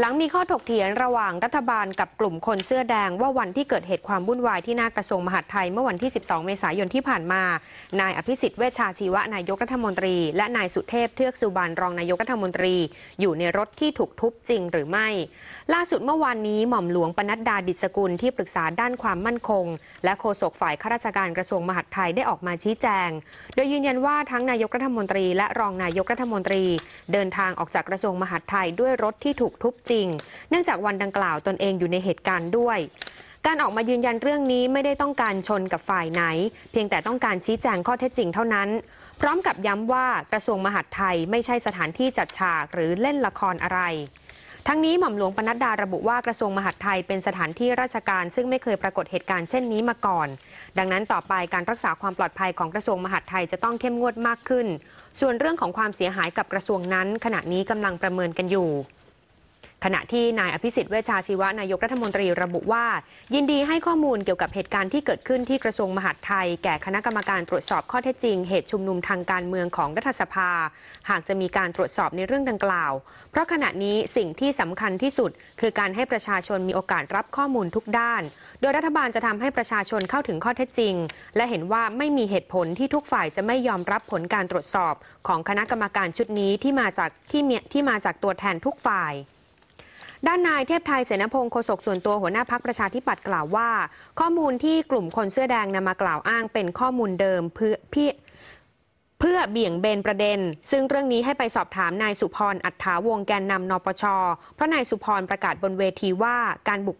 หลังมีข้อถกเถียงระหว่างรัฐบาลกับกลุ่มคนเสื้อแดงว่าวันที่เกิดเหตุความวุ่นวายที่หน้ากระทรวงมหาดไทยเมื่อวันที่ 12 เมษายนที่ผ่านมา นายอภิสิทธิ์เวชชาชีวะนายกรัฐมนตรี และนายสุเทพเทือกสุบานรองนายกรัฐมนตรี อยู่ในรถที่ถูกทุบจริงหรือไม่ ล่าสุดเมื่อวานนี้หม่อมหลวงปนัดดาดิษกุลที่ปรึกษาด้านความมั่นคง และโฆษกฝ่ายข้าราชการกระทรวงมหาดไทยได้ออกมาชี้แจง โดยยืนยันว่าทั้งนายกรัฐมนตรี และรองนายกรัฐมนตรี เดินทางออกจากกระทรวงมหาดไทยด้วยรถที่ถูกทุบจริง เนื่องจากวันดังกล่าวตนเองอยู่ในเหตุการณ์ด้วย การออกมายืนยันเรื่องนี้ไม่ได้ต้องการชนกับฝ่ายไหน เพียงแต่ต้องการชี้แจงข้อเท็จจริงเท่านั้น พร้อมกับย้ำว่ากระทรวงมหาดไทยไม่ใช่สถานที่จัดฉากหรือเล่นละครอะไรทั้งนี้หม่อมหลวงปนัดดาระบุว่ากระทรวงมหาดไทยเป็นสถานที่ราชการ ซึ่งไม่เคยปรากฏเหตุการณ์เช่นนี้มาก่อน ดังนั้นต่อไปการรักษาความปลอดภัยของกระทรวงมหาดไทยจะต้องเข้มงวดมากขึ้น ส่วนเรื่องของความเสียหายกับกระทรวงนั้น ขณะนี้กำลังประเมินกันอยู่ ขณะที่นายอภิสิทธิ์เวชชาชีวะนายกรัฐมนตรีระบุว่า ยินดีให้ข้อมูลเกี่ยวกับเหตุการณ์ที่เกิดขึ้นที่กระทรวงมหาดไทย แก่คณะกรรมการตรวจสอบข้อเท็จจริง เหตุชุมนุมทางการเมืองของรัฐสภา หากจะมีการตรวจสอบในเรื่องดังกล่าว เพราะขณะนี้สิ่งที่สำคัญที่สุด คือการให้ประชาชนมีโอกาสรับข้อมูลทุกด้าน โดยรัฐบาลจะทำให้ประชาชนเข้าถึงข้อเท็จจริง และเห็นว่าไม่มีเหตุผลที่ทุกฝ่ายจะไม่ยอมรับผลการตรวจสอบ ของคณะกรรมการชุดนี้ที่มาจากที่ที่มาจากตัวแทนทุกฝ่าย ด้านนายเทพไทยเสนพงศ์โฆษกส่วนตัวหัวหน้าพักประชาธิปัตย์กล่าวว่า ข้อมูลที่กลุ่มคนเสื้อแดงนำมากล่าวอ้างเป็นข้อมูลเดิมเพื่อพี่เพื่อเบี่ยงเบนประเด็น ซึ่งเรื่องนี้ให้ไปสอบถามนายสุพรอัฏฐาวงแกนนำนปช เพราะนายสุพรประกาศบนเวทีว่าการบุก